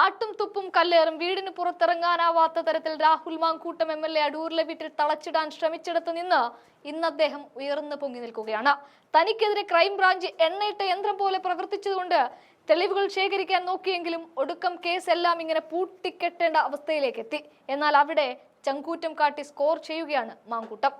ആട്ടും തുപ്പും കല്ലേറും വീടിന് പുറത്തിറങ്ങാനാവാത്ത തരത്തിൽ Rahul Mamkoottam M L A അടൂരിലെ വീട്ടിൽ തളച്ചിടാൻ ശ്രമിച്ചിടത്ത് നിന്ന് ഇന്ന് അദ്ദേഹം ഉയർന്നു പൊങ്ങി നിൽക്കുകയാണ്. തനിക്കെതിരെ ക്രൈംബ്രാഞ്ച് എണ്ണയിട്ട യന്ത്രം പോലെ പ്രവർത്തിച്ചതുകൊണ്ട് തെളിവുകൾ ശേഖരിക്കാൻ നോക്കിയെങ്കിലും ഒടുക്കം കേസ് എല്ലാം ഇങ്ങനെ പൂട്ടിക്കെട്ടേണ്ട അവസ്ഥയിലേക്ക് എത്തി. എന്നാൽ അവിടെ ചങ്കൂറ്റം കാട്ടി സ്കോർ ചെയ്യുകയാണ് മാങ്കൂട്ടം.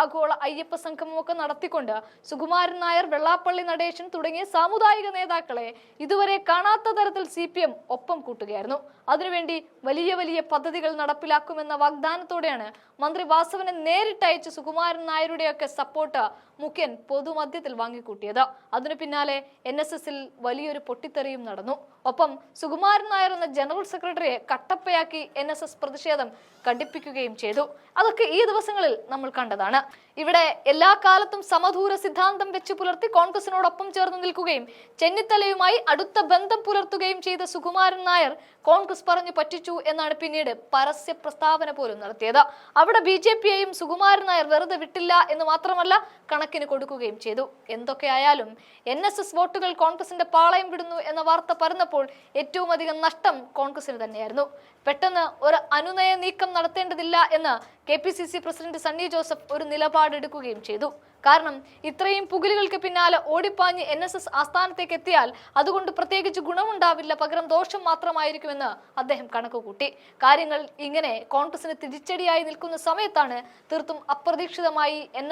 ആഗോള അയ്യപ്പ സംഗമമൊക്കെ നടത്തിക്കൊണ്ട് സുകുമാരൻ നായർ വെള്ളാപ്പള്ളി നടേശൻ തുടങ്ങിയ സാമുദായിക നേതാക്കളെ ഇതുവരെ കാണാത്ത തരത്തിൽ സി പി എം ഒപ്പം കൂട്ടുകയായിരുന്നു. അതിനുവേണ്ടി വലിയ വലിയ പദ്ധതികൾ നടപ്പിലാക്കുമെന്ന വാഗ്ദാനത്തോടെയാണ് മന്ത്രി വാസവനെ നേരിട്ടയച്ച് സുകുമാരൻ നായരുടെയൊക്കെ സപ്പോർട്ട് മുഖ്യൻ പൊതുമധ്യത്തിൽ വാങ്ങിക്കൂട്ടിയത്. അതിനു പിന്നാലെ എൻ എസ് എസിൽ വലിയൊരു പൊട്ടിത്തെറിയും നടന്നു. ഒപ്പം സുകുമാരൻ നായർ എന്ന ജനറൽ സെക്രട്ടറിയെ കട്ടപ്പയാക്കി എൻ പ്രതിഷേധം കണ്ടിപ്പിക്കുകയും ചെയ്തു. അതൊക്കെ ഈ ദിവസങ്ങളിൽ നമ്മൾ കണ്ടതാണ്. ഇവിടെ എല്ലാ കാലത്തും സമദൂര സിദ്ധാന്തം വെച്ചു പുലർത്തി കോൺഗ്രസിനോടൊപ്പം ചേർന്ന് നിൽക്കുകയും ചെന്നിത്തലയുമായി അടുത്ത ബന്ധം പുലർത്തുകയും ചെയ്ത സുകുമാരൻ നായർ കോൺഗ്രസ് പറഞ്ഞു പറ്റിച്ചു എന്നാണ് പിന്നീട് പരസ്യ പ്രസ്താവന പോലും നടത്തിയത്. അവിടെ ബി ജെ പിയെയും സുകുമാരൻ നായർ വെറുതെ വിട്ടില്ല എന്ന് മാത്രമല്ല കണക്കിന് കൊടുക്കുകയും ചെയ്തു. എന്തൊക്കെയായാലും എൻ എസ് എസ് വോട്ടുകൾ കോൺഗ്രസിന്റെ പാളയം വിടുന്നു എന്ന വാർത്ത പരന്നപ്പോൾ ഏറ്റവും അധികം നഷ്ടം കോൺഗ്രസിന് തന്നെയായിരുന്നു. പെട്ടെന്ന് ഒരു അനുനയ നീക്കം നടത്തേണ്ടതില്ല എന്ന് K P C C president Sunny Joseph ഒരു നിലപാടെടുക്കുകയും ചെയ്തു. കാരണം ഇത്രയും പുകലുകൾക്ക് പിന്നാലെ ഓടിപ്പാഞ്ഞ് എൻ എസ് എസ് ആസ്ഥാനത്തേക്ക് എത്തിയാൽ അതുകൊണ്ട് പ്രത്യേകിച്ച് ഗുണമുണ്ടാവില്ല പകരം ദോഷം മാത്രമായിരിക്കുമെന്ന് അദ്ദേഹം കണക്കുകൂട്ടി കാര്യങ്ങൾ ഇങ്ങനെ കോൺഗ്രസിന് തിരിച്ചടിയായി നിൽക്കുന്ന സമയത്താണ് തീർത്തും അപ്രതീക്ഷിതമായി എൻ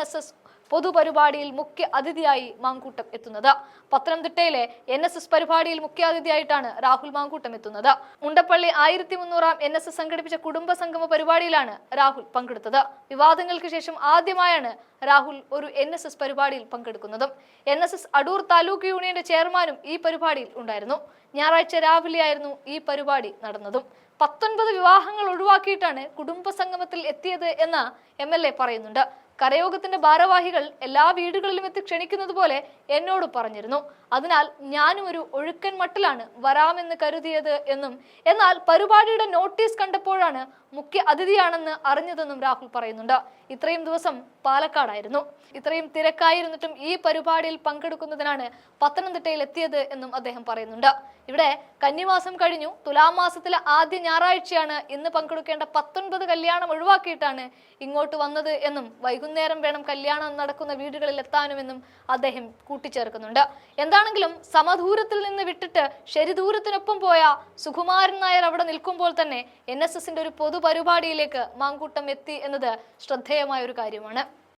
പൊതുപരിപാടിയിൽ മുഖ്യ അതിഥിയായി മാങ്കൂട്ടം എത്തുന്നത്. പത്തനംതിട്ടയിലെ എൻ എസ് എസ് പരിപാടിയിൽ മുഖ്യാതിഥിയായിട്ടാണ് രാഹുൽ മാങ്കൂട്ടം എത്തുന്നത്. മുണ്ടപ്പള്ളി ആയിരത്തി മുന്നൂറാം എൻ എസ് എസ് സംഘടിപ്പിച്ച കുടുംബ സംഗമ പരിപാടിയിലാണ് രാഹുൽ പങ്കെടുത്തത്. വിവാദങ്ങൾക്ക് ശേഷം ആദ്യമായാണ് രാഹുൽ ഒരു എൻ എസ് എസ് പരിപാടിയിൽ പങ്കെടുക്കുന്നതും. N S S Adoor taluk യൂണിയന്റെ ചെയർമാനും ഈ പരിപാടിയിൽ ഉണ്ടായിരുന്നു. ഞായറാഴ്ച രാവിലെയായിരുന്നു ഈ പരിപാടി നടന്നതും. പത്തൊൻപത് വിവാഹങ്ങൾ ഒഴിവാക്കിയിട്ടാണ് കുടുംബ സംഗമത്തിൽ എത്തിയത് എന്ന് എം എൽ എ പറയുന്നുണ്ട്. കരയോഗത്തിന്റെ ഭാരവാഹികൾ എല്ലാ വീടുകളിലും എത്തി ക്ഷണിക്കുന്നത് പോലെ എന്നോട് പറഞ്ഞിരുന്നു. അതിനാൽ ഞാനും ഒരു ഒഴുക്കൻ മട്ടിലാണ് വരാമെന്ന് കരുതിയത് എന്നും എന്നാൽ പരിപാടിയുടെ നോട്ടീസ് കണ്ടപ്പോഴാണ് മുഖ്യ അതിഥിയാണെന്ന് അറിഞ്ഞതെന്നും രാഹുൽ പറയുന്നുണ്ട്. ഇത്രയും ദിവസം പാലക്കാടായിരുന്നു. ഇത്രയും തിരക്കായിരുന്നിട്ടും ഈ പരിപാടിയിൽ പങ്കെടുക്കുന്നതിനാണ് പത്തനംതിട്ടയിൽ എത്തിയത് എന്നും അദ്ദേഹം പറയുന്നുണ്ട്. ഇവിടെ കന്നിമാസം കഴിഞ്ഞു. തുലാമാസത്തിലെ ആദ്യ ഞായറാഴ്ചയാണ് ഇന്ന് പങ്കെടുക്കേണ്ട പത്തൊൻപത് കല്യാണം ഒഴിവാക്കിയിട്ടാണ് ഇങ്ങോട്ട് വന്നത് എന്നും വൈകുന്നേരം വേണം കല്യാണം നടക്കുന്ന വീടുകളിൽ എത്താനുമെന്നും അദ്ദേഹം കൂട്ടിച്ചേർക്കുന്നുണ്ട്. എന്താണെങ്കിലും സമദൂരത്തിൽ നിന്ന് വിട്ടിട്ട് ശരിദൂരത്തിനൊപ്പം പോയ സുകുമാരൻ നായർ അവിടെ നിൽക്കുമ്പോൾ തന്നെ എൻ ഒരു പൊതുപരിപാടിയിലേക്ക് മാങ്കൂട്ടം എത്തി എന്നത് ശ്രദ്ധേയമായ ഒരു കാര്യമാണ്.